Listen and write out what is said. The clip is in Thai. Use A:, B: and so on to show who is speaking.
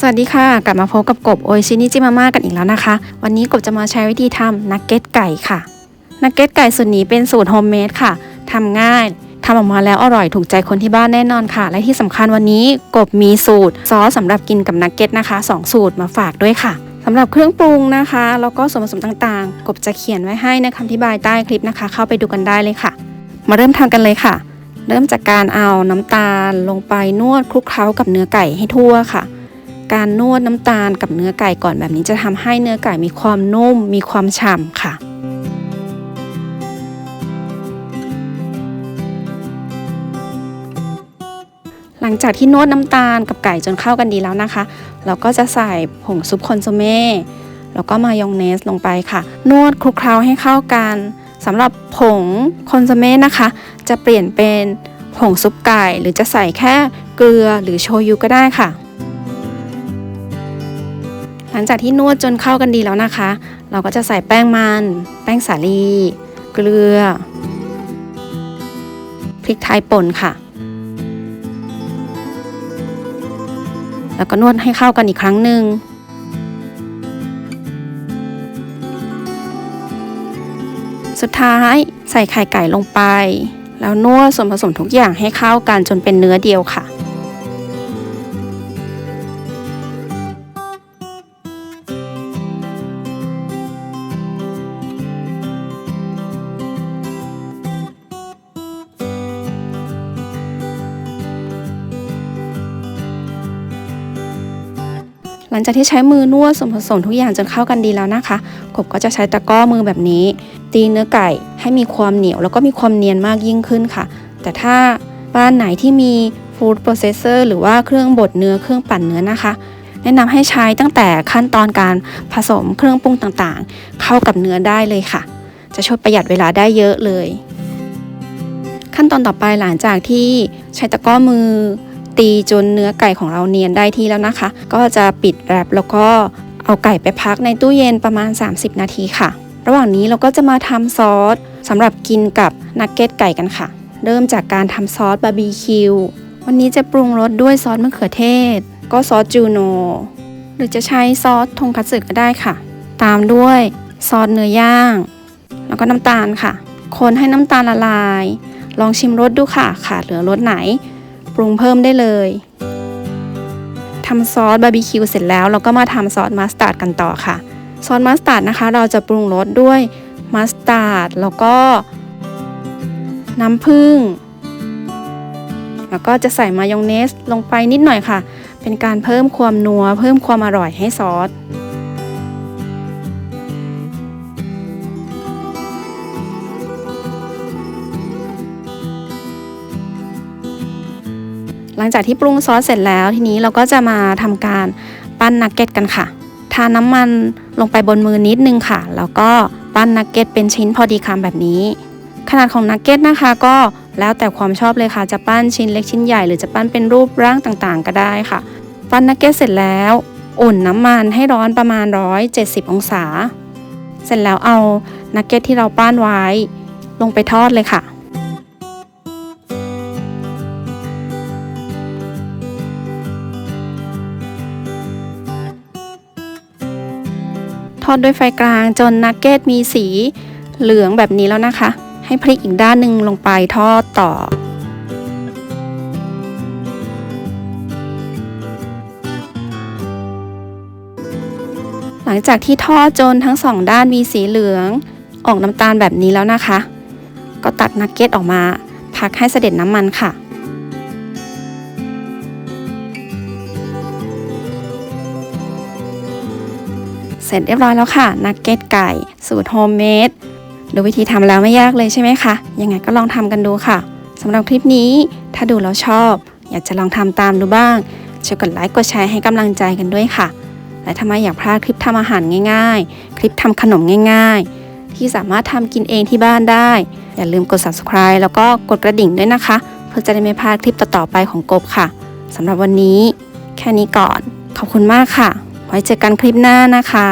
A: สวัสดีค่ะ กลับมาพบกับกบโอชินิจิมาม่ากันอีกแล้วนะคะ วันนี้กบจะมาใช้วิธีทำนักเก็ตไก่ค่ะ นักเก็ตไก่สูตรนี้เป็นสูตรโฮมเมดค่ะทำง่ายทำออกมาแล้วอร่อยถูกใจคนที่บ้านแน่นอนค่ะ และที่สำคัญวันนี้กบมีสูตรซอสสำหรับกินกับนักเก็ตนะคะสองสูตรมาฝากด้วยค่ะสำหรับเครื่องปรุงนะคะแล้วก็ส่วนผสมต่างๆ กบจะเขียนไว้ให้ในคำอธิบายใต้คลิปนะคะ เข้าไปดูกันได้เลยค่ะ มาเริ่มทำกันเลยค่ะ เริ่มจากการเอาน้ำตาลลงไปนวดคลุกเคล้ากับเนื้อไก่ให้ทั่วค่ะ การนวดน้ำตาลกับเนื้อไก่ก่อนแบบนี้จะทำให้เนื้อไก่มีความนุ่ม มีความฉ่ำค่ะ หลังจากที่นวดน้ำตาลกับไก่จนเข้ากันดีแล้วนะคะ เราก็จะใส่ผงซุปคอนโซเม่แล้วก็มายองเนสลงไปค่ะ นวดคลุกเคล้าให้เข้ากันสำหรับผงคอนโซเม่นะคะ จะเปลี่ยนเป็นผงซุปไก่ หรือจะใส่แค่เกลือหรือโชยุก็ได้ค่ะ หลังจากที่นวดจนเข้ากันดีแล้วนะคะ เราก็จะใส่แป้งมัน แป้งสาลี เกลือ พริกไทยป่นค่ะ แล้วก็นวดให้เข้ากันอีกครั้งหนึ่งสุดท้ายใส่ไข่ไก่ลงไป แล้วนวดส่วนผสมทุกอย่างให้เข้ากันจนเป็นเนื้อเดียวค่ะ หลังจากที่ใช้มือนวดส่วนผสมทุกอย่างจนเข้ากันดีแล้วนะคะ กบก็จะใช้ตะก้อมือแบบนี้ ตีเนื้อไก่ให้มีความเหนียวแล้วก็มีความเนียนมากยิ่งขึ้นค่ะ แต่ถ้าบ้านไหนที่มีฟู้ดโปรเซสเซอร์หรือว่าเครื่องบดเนื้อเครื่องปั่นเนื้อนะคะ แนะนำให้ใช้ตั้งแต่ขั้นตอนการผสมเครื่องปรุงต่างๆ เข้ากับเนื้อได้เลยค่ะ จะช่วยประหยัดเวลาได้เยอะเลย ขั้นตอนต่อไปหลังจากที่ใช้ตะก้อมือ ตีจนเนื้อไก่ของเราเนียนได้ที่แล้วนะคะ ก็จะปิดแรปแล้วก็เอาไก่ไปพักในตู้เย็นประมาณ 30 นาทีค่ะ ระหว่างนี้เราก็จะมาทำซอสสำหรับกินกับนักเก็ตไก่กันค่ะ เริ่มจากการทำซอสบาร์บีคิววันนี้จะปรุงรสด้วยซอสมะเขือเทศ ก็ซอสจูโนหรือจะใช้ซอสทงคัตสึก็ได้ค่ะ ตามด้วยซอสเนื้อย่าง แล้วก็น้ำตาลค่ะ คนให้น้ำตาลละลาย ลองชิมรสดูค่ะ ขาดเหลือรสไหน ปรุงเพิ่มได้เลยทำซอสบาร์บีคิวเสร็จแล้วเราก็มาทำซอสมัสตาร์ดกันต่อค่ะ ซอสมัสตาร์ดนะคะ เราจะปรุงรสด้วยมัสตาร์ดแล้วก็ น้ำผึ้งแล้วก็จะใส่มายองเนสลงไปนิดหน่อยค่ะ เป็นการเพิ่มความนัว เพิ่มความอร่อยให้ซอส หลังจากที่ปรุงซอสเสร็จแล้วทีนี้เราก็จะมาทำการปั้นนักเก็ตกันค่ะ ทาน้ำมันลงไปบนมือนิดนึงค่ะ แล้วก็ปั้นนักเก็ตเป็นชิ้นพอดีคำแบบนี้ ขนาดของนักเก็ตนะคะก็แล้วแต่ความชอบเลยค่ะ จะปั้นชิ้นเล็กชิ้นใหญ่หรือจะปั้นเป็นรูปร่างต่างๆ ก็ได้ค่ะ ปั้นนักเก็ตเสร็จแล้วอุ่นน้ำมันให้ร้อนประมาณ 170 องศา เสร็จแล้วเอานักเก็ตที่เราปั้นไว้ ลงไปทอดเลยค่ะ ทอดด้วยไฟกลางจนนักเก็ตมีสีเหลืองแบบนี้แล้วนะคะ ให้พลิกอีกด้านหนึ่งลงไปทอดต่อ หลังจากที่ทอดจนทั้งสองด้านมีสีเหลือง ออกน้ำตาลแบบนี้แล้วนะคะ ก็ตักนักเก็ตออกมา พักให้เสด็จน้ำมันค่ะ เสร็จเรียบร้อยแล้วค่ะ นักเก็ตไก่ สูตรโฮมเมดดูวิธีทำแล้วไม่ยากเลยใช่ไหมคะ ยังไงก็ลองทำกันดูค่ะสำหรับคลิปนี้ ถ้าดูแล้วชอบ อยากจะลองทำตามดูบ้างช่วยกดไลค์กดแชร์ให้กำลังใจกันด้วยค่ะ และถ้าไม่อยากพลาดคลิปทำอาหารง่าย ๆ คลิปทำขนมง่าย ๆ ที่สามารถทำกินเองที่บ้านได้ อย่าลืมกด subscribe แล้วก็กดกระดิ่งด้วยนะคะ เพื่อจะได้ไม่พลาดคลิปต่อๆไปของกบค่ะสำหรับวันนี้ แค่นี้ก่อน ขอบคุณมากค่ะ ไว้เจอกันคลิปหน้านะคะ